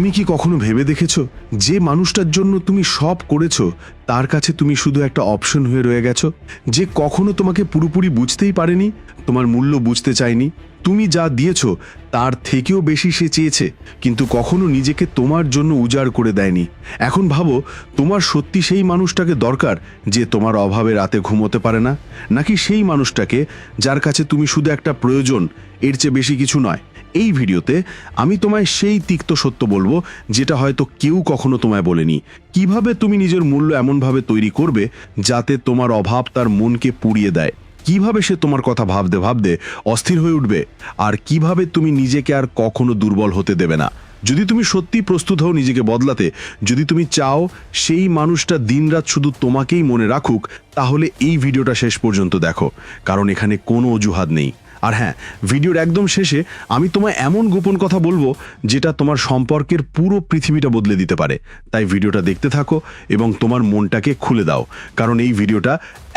তুমি কি কখনো ভেবে দেখেছ যে মানুষটার জন্য তুমি সব করেছ, তার কাছে তুমি শুধু একটা অপশন হয়ে রয়ে গেছো? যে কখনো তোমাকে পুরোপুরি বুঝতেই পারেনি, তোমার মূল্য বুঝতে চায়নি। তুমি যা দিয়েছ, তার থেকেও বেশি সে চেয়েছে, কিন্তু কখনো নিজেকে তোমার জন্য উজাড় করে দেয়নি। এখন ভাবো, তোমার সত্যি সেই মানুষটাকে দরকার যে তোমার অভাবে রাতে ঘুমোতে পারে না? নাকি সেই মানুষটাকে, যার কাছে তুমি শুধু একটা প্রয়োজন, এর চেয়ে বেশি কিছু নয় এই ভিডিওতে আমি তোমায় সেই তিক্ত সত্য বলব যেটা হয়তো কেউ কখনো তোমায় বলেনি। কীভাবে তুমি নিজের মূল্য এমনভাবে তৈরি করবে যাতে তোমার অভাব তার মনকে পুড়িয়ে দেয়? কীভাবে সে তোমার কথা ভাবতে ভাবতে অস্থির হয়ে উঠবে? আর কীভাবে তুমি নিজেকে আর কখনো দুর্বল হতে দেবে না? যদি তুমি সত্যি প্রস্তুত হও নিজেকে বদলাতে, যদি তুমি চাও সেই মানুষটা দিনরাত শুধু তোমাকেই মনে রাখুক, তাহলে এই ভিডিওটা শেষ পর্যন্ত দেখো, কারণ এখানে কোনো অজুহাত নেই। আর হ্যাঁ ভিডিওর একদম শেষে আমি তোমায় এমন গোপন কথা বলব যেটা তোমার সম্পর্কের পুরো পৃথিবীটা বদলে দিতে পারে। তাই ভিডিওটা দেখতে থাকো এবং তোমার মনটাকে খুলে দাও, কারণ এই ভিডিওটা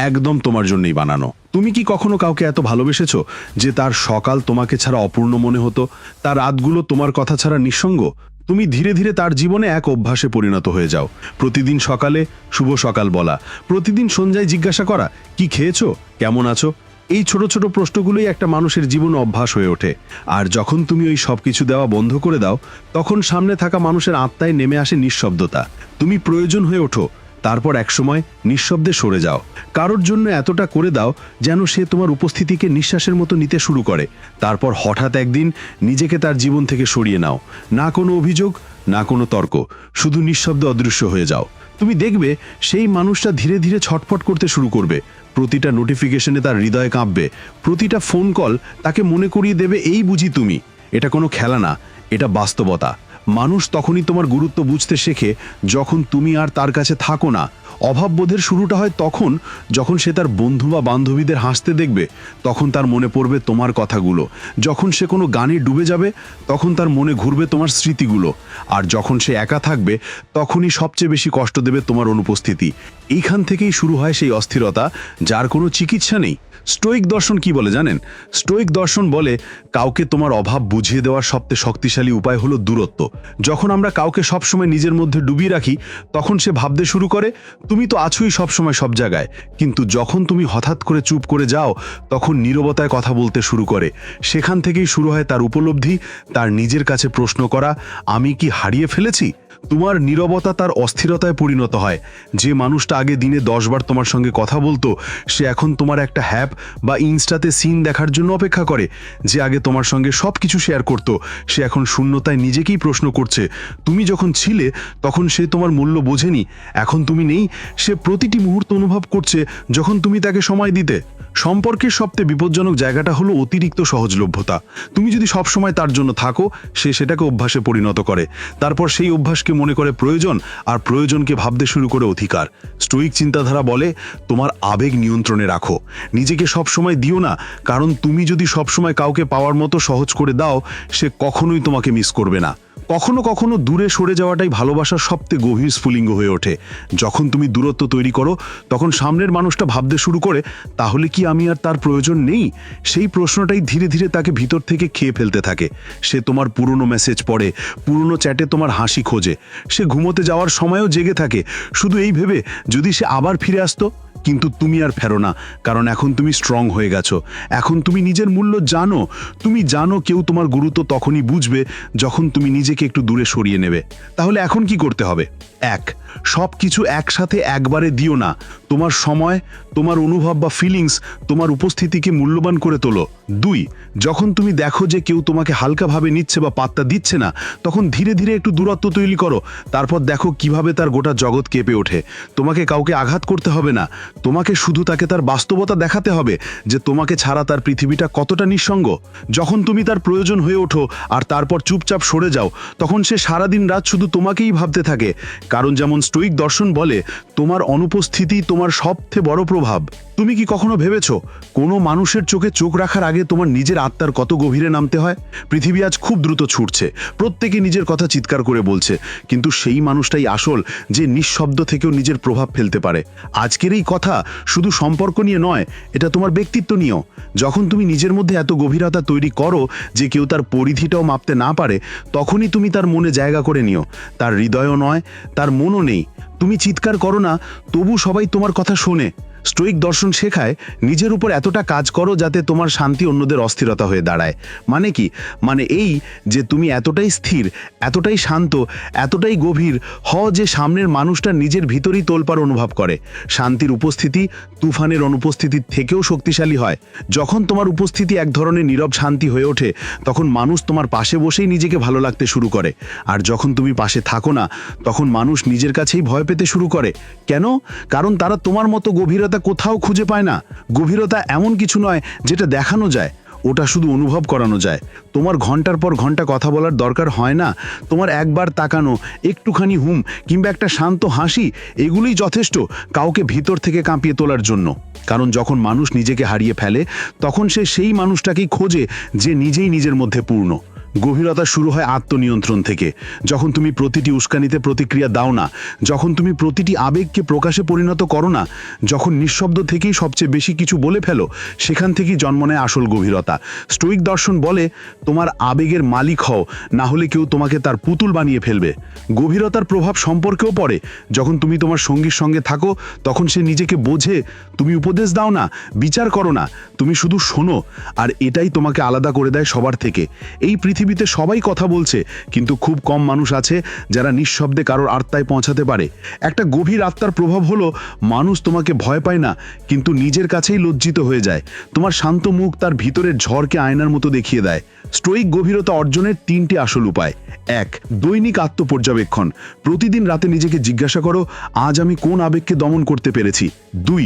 একদম তোমার জন্যই বানানো। তুমি কি কখনো কাউকে এত ভালোবেসেছো যে তার সকাল তোমাকে ছাড়া অপূর্ণ মনে হতো? তার রাতগুলো তোমার কথা ছাড়া নিঃসঙ্গ? তুমি ধীরে ধীরে তার জীবনে এক অভ্যাসে পরিণত হয়ে যাও। প্রতিদিন সকালে শুভ সকাল বলা, প্রতিদিন সন্ধ্যায় জিজ্ঞাসা করা, কি খেয়েছো? কেমন আছো? এই ছোট ছোট প্রশ্নগুলোই একটা মানুষের জীবন অভ্যাস হয়ে ওঠে। আর যখন তুমি ওই সব কিছু দেওয়া বন্ধ করে দাও, তখন সামনে থাকা মানুষের আত্মায় নেমে আসে নিঃশব্দতা। তুমি প্রয়োজন হয়ে ওঠো, তারপর একসময় নিঃশব্দে সরে যাও। কারোর জন্য এতটা করে দাও যেন সে তোমার উপস্থিতিকে নিঃশ্বাসের মতো নিতে শুরু করে। তারপর হঠাৎ একদিন নিজেকে তার জীবন থেকে সরিয়ে নাও। না কোনো অভিযোগ, না কোনো তর্ক, শুধু নিঃশব্দ অদৃশ্য হয়ে যাও। তুমি দেখবে সেই মানুষটা ধীরে ধীরে ছটফট করতে শুরু করবে। প্রতিটা নোটিফিকেশনে তার হৃদয় কাঁপবে। প্রতিটা ফোন কল তাকে মনে করিয়ে দেবে, এই বুঝি তুমি। এটা কোনো খেলা না, এটা বাস্তবতা। মানুষ তখনই তোমার গুরুত্ব বুঝতে শেখে যখন তুমি আর তার কাছে থাকো না। অভাববোধের শুরুটা হয় তখন, যখন সে তার বন্ধু বা বান্ধবীদের হাসতে দেখবে, তখন তার মনে পড়বে তোমার কথাগুলো। যখন সে কোনো গানে ডুবে যাবে, তখন তার মনে ঘুরবে তোমার স্মৃতিগুলো। আর যখন সে একা থাকবে, তখনই সবচেয়ে বেশি কষ্ট দেবে তোমার অনুপস্থিতি। এইখান থেকেই শুরু হয় সেই অস্থিরতা, যার কোনো চিকিৎসা নেই। স্টোইক দর্শন কি বলে জানেন? স্টোইক দর্শন বলে কাউকে তোমার অভাব বুঝিয়ে দেওয়ার সবচেয়ে শক্তিশালী উপায় হলো দূরত্ব। যখন আমরা কাউকে সবসময় নিজের মধ্যে ডুবিয়ে রাখি, তখন সে ভাবতে শুরু করে, তুমি তো আছোই সবসময় সব জায়গায়। কিন্তু যখন তুমি হঠাৎ করে চুপ করে যাও, তখন নীরবতায় কথা বলতে শুরু করে। সেখান থেকেই শুরু হয় তার উপলব্ধি, তার নিজের কাছে প্রশ্ন করা, আমি কি হারিয়ে ফেলেছি? তোমার নীরবতা তার অস্থিরতায় পরিণত হয়। যে মানুষটা আগে দিনে দশবার তোমার সঙ্গে কথা বলতো, সে এখন তোমার একটা হ্যাপ বা ইনস্টাতে সিন দেখার জন্য অপেক্ষা করে। যে আগে তোমার সঙ্গে সব কিছু শেয়ার করতো, সে এখন শূন্যতায় নিজেকেই প্রশ্ন করছে। তুমি যখন ছিলে, তখন সে তোমার মূল্য বোঝেনি। এখন তুমি নেই, সে প্রতিটি মুহূর্ত অনুভব করছে যখন তুমি তাকে সময় দিতে। সম্পর্কের সবচেয়ে বিপজ্জনক জায়গাটা হলো অতিরিক্ত সহজলভ্যতা। তুমি যদি সবসময় তার জন্য থাকো, সে সেটাকে অভ্যাসে পরিণত করে। তারপর সেই অভ্যাসকে মনে করে প্রয়োজন আর প্রয়োজনকে ভাবতে শুরু করে অধিকার। স্টোইক চিন্তাধারা বলে, তোমার আবেগ নিয়ন্ত্রণে রাখো। নিজেকে সবসময় দিও না, কারণ তুমি যদি সবসময় কাউকে পাওয়ার মতো সহজ করে দাও, সে কখনোই তোমাকে মিস করবে না। কখনো কখনো দূরে সরে যাওয়াটাই ভালোবাসার সবচেয়ে গভীর স্ফুলিঙ্গ হয়ে ওঠে। যখন তুমি দূরত্ব তৈরি করো, তখন সামনের মানুষটা ভাবতে শুরু করে, তাহলে কি আমি আর তার প্রয়োজন নেই? সেই প্রশ্নটাই ধীরে ধীরে তাকে ভিতর থেকে খেয়ে ফেলতে থাকে। সে তোমার পুরনো মেসেজ পড়ে, পুরনো চ্যাটে তোমার হাসি খোঁজে। সে ঘুমোতে যাওয়ার সময়ও জেগে থাকে। শুধু এই ভেবে, যদি সে আবার ফিরে আসতো? কিন্তু তুমি আর ফেরো না, কারণ এখন তুমি স্ট্রং হয়ে গেছো। এখন তুমি নিজের মূল্য জানো। তুমি জানো কেউ তোমার গুরুত্ব তখনই বুঝবে যখন তুমি নিজেকে একটু দূরে সরিয়ে নেবে। তাহলে এখন কি করতে হবে? এক। সব কিছু একসাথে একবারে দিও না। তোমার সময়, তোমার অনুভব বা ফিলিংস তোমার উপস্থিতিকে মূল্যবান করে তোলো। দুই, যখন তুমি দেখো যে কেউ তোমাকে হালকাভাবে নিচ্ছে বা পাত্তা দিচ্ছে না, তখন ধীরে ধীরে একটু দূরত্ব তৈরি করো। তারপর দেখো কীভাবে তার গোটা জগৎ কেঁপে ওঠে। তোমাকে কাউকে আঘাত করতে হবে না। তোমাকে শুধু তাকে তার বাস্তবতা দেখাতে হবে যে তোমাকে ছাড়া তার পৃথিবীটা কতটা নিঃসঙ্গ। যখন তুমি তার প্রয়োজন হয়ে ওঠো আর তারপর চুপচাপ সরে যাও, তখন সে সারাদিন রাত শুধু তোমাকেই ভাবতে থাকে। কারণ যেমন স্টোইক দর্শন বলে, তোমার অনুপস্থিতি তোমার সবচেয়ে বড় প্রভাব। তুমি কি কখনো ভেবেছো, কোনো মানুষের চোখে চোখ রাখার আগে তোমার নিজের আত্মার কত গভীরে নামতে হয়? পৃথিবী আজ খুব দ্রুত ছুটছে, প্রত্যেকে নিজের কথা চিৎকার করে বলছে, কিন্তু সেই মানুষটাই আসল যে নিঃশব্দ থেকেও নিজের প্রভাব ফেলতে পারে। আজকের এই কথা শুধু সম্পর্ক নিয়ে নয়, এটা তোমার ব্যক্তিত্ব নিয়েও। যখন তুমি নিজের মধ্যে এত গভীরতা তৈরি করো যে কেউ তার পরিধিটাও মাপতে না পারে, তখনই তুমি তার মনে জায়গা করে নিও। তার হৃদয়ও নয় তার মনও নেই। তুমি চিৎকার করো না তবু সবাই তোমার কথা শোনে। স্টোইক দর্শন শেখায়, নিজের উপর এতটা কাজ করো যাতে তোমার শান্তি অন্যদের অস্থিরতা হয়ে দাঁড়ায়। মানে কি? মানে এই যে তুমি এতটাই স্থির, এতটাই শান্ত, এতটাই গভীর হ যে সামনের মানুষটা নিজের ভিতরেই তোলপার অনুভব করে। শান্তির উপস্থিতি তুফানের অনুপস্থিতির থেকেও শক্তিশালী হয়। যখন তোমার উপস্থিতি এক ধরনের নীরব শান্তি হয়ে ওঠে, তখন মানুষ তোমার পাশে বসেই নিজেকে ভালো লাগতে শুরু করে। আর যখন তুমি পাশে থাকো না, তখন মানুষ নিজের কাছেই ভয় পেতে শুরু করে। কেন? কারণ তারা তোমার মতো গভীরতা কোথাও খুঁজে পায় না। গভীরতা এমন কিছু নয় যেটা দেখানো যায়। ওটা শুধু অনুভব করানো যায়। তোমার ঘণ্টার পর ঘণ্টা কথা বলার দরকার হয় না। তোমার একবার তাকানো, একটুখানি হুম কিংবা একটা শান্ত হাসি, এগুলোই যথেষ্ট কাউকে ভিতর থেকে কাঁপিয়ে তোলার জন্য। কারণ যখন মানুষ নিজেকে হারিয়ে ফেলে, তখন সে সেই মানুষটাকেই খোঁজে যে নিজেই নিজের মধ্যে পূর্ণ। গভীরতা শুরু হয় আত্মনিয়ন্ত্রণ থেকে। যখন তুমি প্রতিটি উস্কানিতে প্রতিক্রিয়া দাও না, যখন তুমি প্রতিটি আবেগকে প্রকাশে পরিণত করো না, যখন নিঃশব্দ থেকেই সবচেয়ে বেশি কিছু বলে ফেলো, সেখান থেকেই জন্ম নেয় আসল গভীরতা। স্টোইক দর্শন বলে, তোমার আবেগের মালিক হও, না হলে কেউ তোমাকে তার পুতুল বানিয়ে ফেলবে। গভীরতার প্রভাব সম্পর্কেও পড়ে। যখন তুমি তোমার সঙ্গীর সঙ্গে থাকো, তখন সে নিজেকে বোঝে, তুমি উপদেশ দাও না, বিচার করো না, তুমি শুধু শোনো, আর এটাই তোমাকে আলাদা করে দেয় সবার থেকে। এই পৃথিবীতে সবাই কথা বলছে, কিন্তু খুব কম মানুষ আছে যারা নিঃশব্দে কারোর আত্মায় পৌঁছাতে পারে। একটা গভীর আত্মার প্রভাব হলো, মানুষ তোমাকে ভয় পায় না, কিন্তু নিজের কাছেই লজ্জিত হয়ে যায়। তোমার শান্ত মুখ তার ভিতরের ঝড়কে আয়নার মতো দেখিয়ে দেয়। স্টোইক গভীরতা অর্জনের তিনটি আসল উপায়। এক, দৈনিক আত্মপর্যবেক্ষণ। প্রতিদিন রাতে নিজেকে জিজ্ঞাসা করো, আজ আমি কোন আবেগকে দমন করতে পেরেছি? দুই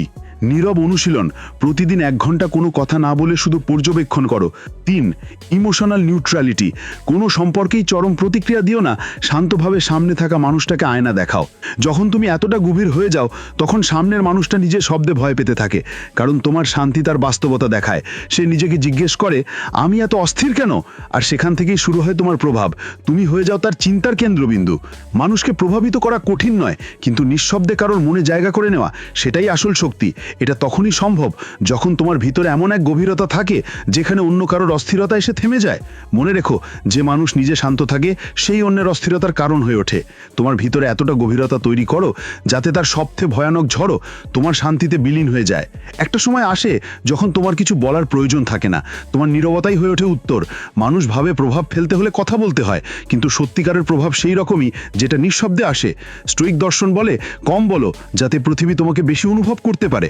নীরব অনুশীলন। প্রতিদিন এক ঘণ্টা কোনো কথা না বলে শুধু পর্যবেক্ষণ করো। তিন, ইমোশনাল নিউট্রালিটি। কোনো সম্পর্কেই চরম প্রতিক্রিয়া দিও না, শান্তভাবে সামনে থাকা মানুষটাকে আয়না দেখাও। যখন তুমি এতটা গভীর হয়ে যাও, তখন সামনের মানুষটা নিজের শব্দে ভয় পেতে থাকে, কারণ তোমার শান্তি তার বাস্তবতা দেখায়। সে নিজেকে জিজ্ঞেস করে, আমি এত অস্থির কেন? আর সেখান থেকেই শুরু হয় তোমার প্রভাব। তুমি হয়ে যাও তার চিন্তার কেন্দ্রবিন্দু। মানুষকে প্রভাবিত করা কঠিন নয়, কিন্তু নিঃশব্দে কারোর মনে জায়গা করে নেওয়া, সেটাই আসল শক্তি। এটা তখনই সম্ভব যখন তোমার ভিতরে এমন এক গভীরতা থাকে যেখানে অন্য কারোর অস্থিরতা এসে থেমে যায়। মনে রেখো, যে মানুষ নিজে শান্ত থাকে, সেই অন্যের অস্থিরতার কারণ হয়ে ওঠে। তোমার ভিতরে এতটা গভীরতা তৈরি করো, যাতে তার সবথেকে ভয়ানক ঝড়ো তোমার শান্তিতে বিলীন হয়ে যায়। একটা সময় আসে যখন তোমার কিছু বলার প্রয়োজন থাকে না। তোমার নীরবতাই হয়ে ওঠে উত্তর। মানুষ ভাবে প্রভাব ফেলতে হলে কথা বলতে হয়, কিন্তু সত্যিকারের প্রভাব সেই রকমই যেটা নিঃশব্দে আসে। স্টোইক দর্শন বলে, কম বলো, যাতে পৃথিবী তোমাকে বেশি অনুভব করতে পারে।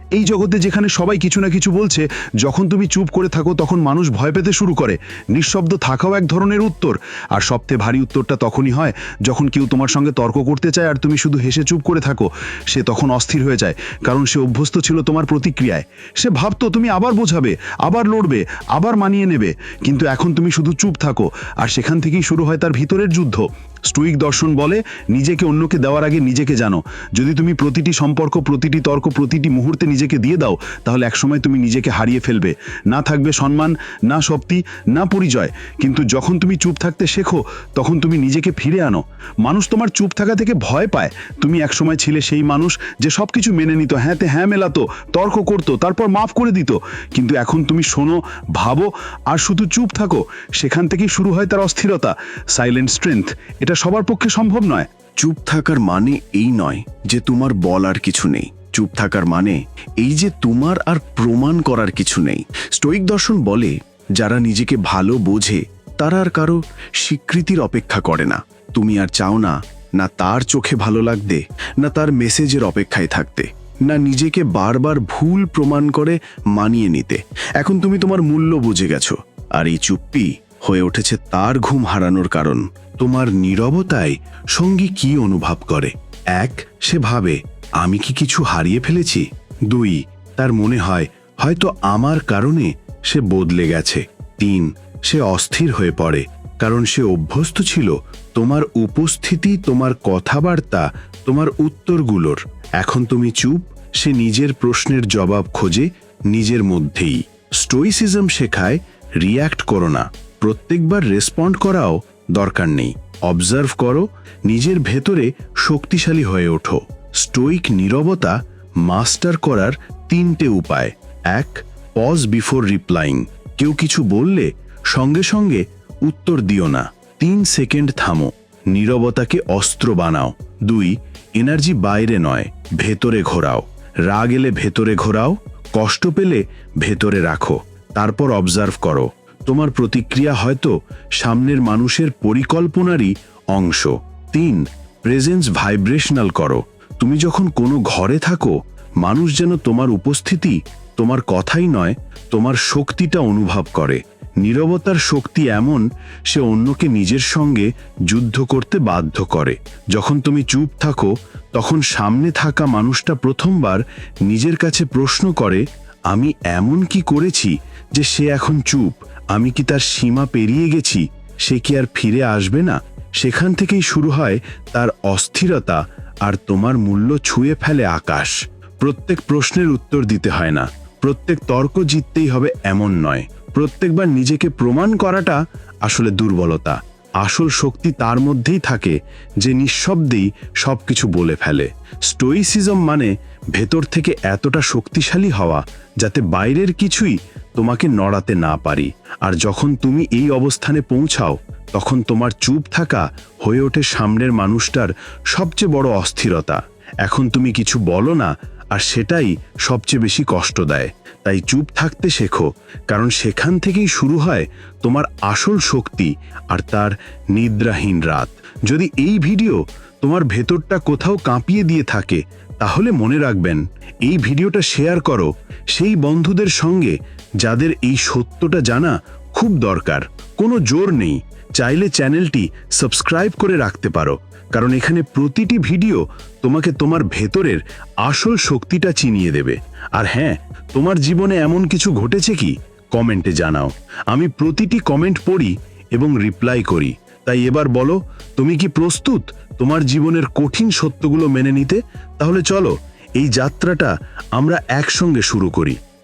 এই জগতে যেখানে সবাই কিছু না কিছু বলছে, যখন তুমি চুপ করে থাকো তখন মানুষ ভয় পেতে শুরু করে। নিঃশব্দ থাকাও এক ধরনের উত্তর। আর সবচেয়ে ভারী উত্তরটা তখনই হয় যখন কেউ তোমার সঙ্গে তর্ক করতে চায় আর তুমি শুধু হেসে চুপ করে থাকো। সে তখন অস্থির হয়ে যায়, কারণ সে অভ্যস্ত ছিল তোমার প্রতিক্রিয়ায়। সে ভাবতো তুমি আবার বোঝাবে, আবার লড়বে, আবার মানিয়ে নেবে। কিন্তু এখন তুমি শুধু চুপ থাকো, আর সেখান থেকেই শুরু হয় তার ভিতরের যুদ্ধ। স্টুইক দর্শন বলে, নিজেকে অন্যকে দেওয়ার আগে নিজেকে জানো। যদি তুমি প্রতিটি সম্পর্ক, প্রতিটি তর্ক, প্রতিটি মুহূর্তে নিজেকে দিয়ে দাও, তাহলে একসময় তুমি নিজেকে হারিয়ে ফেলবে। না থাকবে সম্মান, না শক্তি, না পরিচয়। কিন্তু যখন তুমি চুপ থাকতে শেখো, তখন তুমি নিজেকে ফিরে আনো। মানুষ তোমার চুপ থাকা থেকে ভয় পায়। তুমি একসময় ছিলে সেই মানুষ যে সব কিছু মেনে নিত হ্যাঁ তে হ্যাঁ মেলাতো, তর্ক করতো, তারপর মাফ করে দিত। কিন্তু এখন তুমি শোনো, ভাবো, আর শুধু চুপ থাকো। সেখান থেকেই শুরু হয় তার অস্থিরতা সাইলেন্ট স্ট্রেংথ এটা সবার পক্ষে সম্ভব নয়। চুপ থাকার মানে এই নয় যে তোমার বলার কিছু নেই। চুপ থাকার মানে এই যে তোমার আর প্রমাণ করার কিছু নেই। স্টোইক দর্শন বলে, যারা নিজেকে ভালো বোঝে, তারা আর কারও স্বীকৃতির অপেক্ষা করে না। তুমি আর চাও না না তার চোখে ভালো লাগতে, না তার মেসেজের অপেক্ষায় থাকতে, না নিজেকে বারবার ভুল প্রমাণ করে মানিয়ে নিতে। এখন তুমি তোমার মূল্য বুঝে গেছো, আর এই চুপ্পি হয়ে উঠেছে তার ঘুম হারানোর কারণ। তোমার নীরবতায় সঙ্গী কি অনুভব করে? এক, সে ভাবে আমি কি কিছু হারিয়ে ফেলেছি? দুই, তার মনে হয় হয়তো আমার কারণে সে বদলে গেছে। তিন, সে অস্থির হয়ে পড়ে, কারণ সে অভ্যস্ত ছিল। তোমার উপস্থিতি, তোমার কথাবার্তা, তোমার উত্তরগুলোর। এখন তুমি চুপ, সে নিজের প্রশ্নের জবাব খোঁজে, নিজের মধ্যেই। স্টোইসিজম শেখায় রিয়্যাক্ট করো না। প্রত্যেকবার রেসপন্ড করাও দরকার নেই। অবজার্ভ করো, নিজের ভেতরে শক্তিশালী হয়ে ওঠো। স্টোইক নীরবতা মাস্টার করার তিনটে উপায়। এক পজ বিফোর রিপ্লাইং কেউ কিছু বললে সঙ্গে সঙ্গে উত্তর দিও না। তিন সেকেন্ড থামো। নীরবতাকে অস্ত্র বানাও। দুই এনার্জি বাইরে নয়, ভেতরে ঘোরাও। রাগ এলে ভেতরে ঘোরাও, কষ্ট পেলে ভেতরে রাখো। তারপর অবজার্ভ করো। তোমার প্রতিক্রিয়া হয়তো সামনের মানুষের পরিকল্পনারই অংশ। তিন প্রেজেন্স ভাইব্রেশনাল করো। তুমি যখন কোনো ঘরে থাকো, মানুষ যেন তোমার উপস্থিতি, তোমার কথাই নয়, তোমার শক্তিটা অনুভব করে। নীরবতার শক্তি এমন, সে অন্যকে নিজের সঙ্গে যুদ্ধ করতে বাধ্য করে। যখন তুমি চুপ থাকো, তখন সামনে থাকা মানুষটা প্রথমবার নিজের কাছে প্রশ্ন করে, আমি এমন কি করেছি যে সে এখন চুপ? আমি কি তার সীমা পেরিয়ে গেছি? সে কি আর ফিরে আসবে না? সেখান থেকেই শুরু হয় তার অস্থিরতা আর তোমার মূল্য ছুঁয়ে ফেলে আকাশ। প্রত্যেক প্রশ্নের উত্তর দিতে হয় না। প্রত্যেক তর্ক জিততেই হবে এমন নয়। প্রত্যেকবার নিজেকে প্রমাণ করাটা আসলে দুর্বলতা। আসল শক্তি তার মধ্যেই থাকে যে নিঃশব্দেই সবকিছু বলে ফেলে। স্টোইসিজম মানে ভেতর থেকে এতটা শক্তিশালী হওয়া যাতে বাইরের কিছুই তোমাকে নড়াতে না পারি। আর যখন তুমি এই অবস্থানে পৌঁছাও, তখন তোমার চুপ থাকা হয়ে ওঠে সামনের মানুষটার সবচেয়ে বড় অস্থিরতা। এখন তুমি কিছু বলো না আর সেটাই সবচেয়ে বেশি কষ্ট দেয়। তাই চুপ থাকতে শেখো, কারণ সেখান থেকেই শুরু হয় তোমার আসল শক্তি আর তার নিদ্রাহীন রাত। যদি এই ভিডিও তোমার ভেতরটা কোথাও কাঁপিয়ে দিয়ে থাকে, তাহলে মনে রাখবেন, এই ভিডিওটা শেয়ার করো সেই বন্ধুদের সঙ্গে যাদের এই সত্যটা জানা খুব দরকার। কোনো জোর নেই। চাইলে চ্যানেলটি সাবস্ক্রাইব করে রাখতে পারো। কারণ এখানে প্রতিটি ভিডিও তোমাকে তোমার ভেতরের আসল শক্তিটা চিনিয়ে দেবে। আর হ্যাঁ তোমার জীবনে এমন কিছু ঘটেছে কি? কমেন্টে জানাও। আমি প্রতিটি কমেন্ট পড়ি এবং রিপ্লাই করি। তাই এবার বলো, তুমি কি প্রস্তুত তোমার জীবনের কঠিন সত্যগুলো মেনে নিতে? তাহলে চলো, এই যাত্রাটা আমরা একসঙ্গে শুরু করি।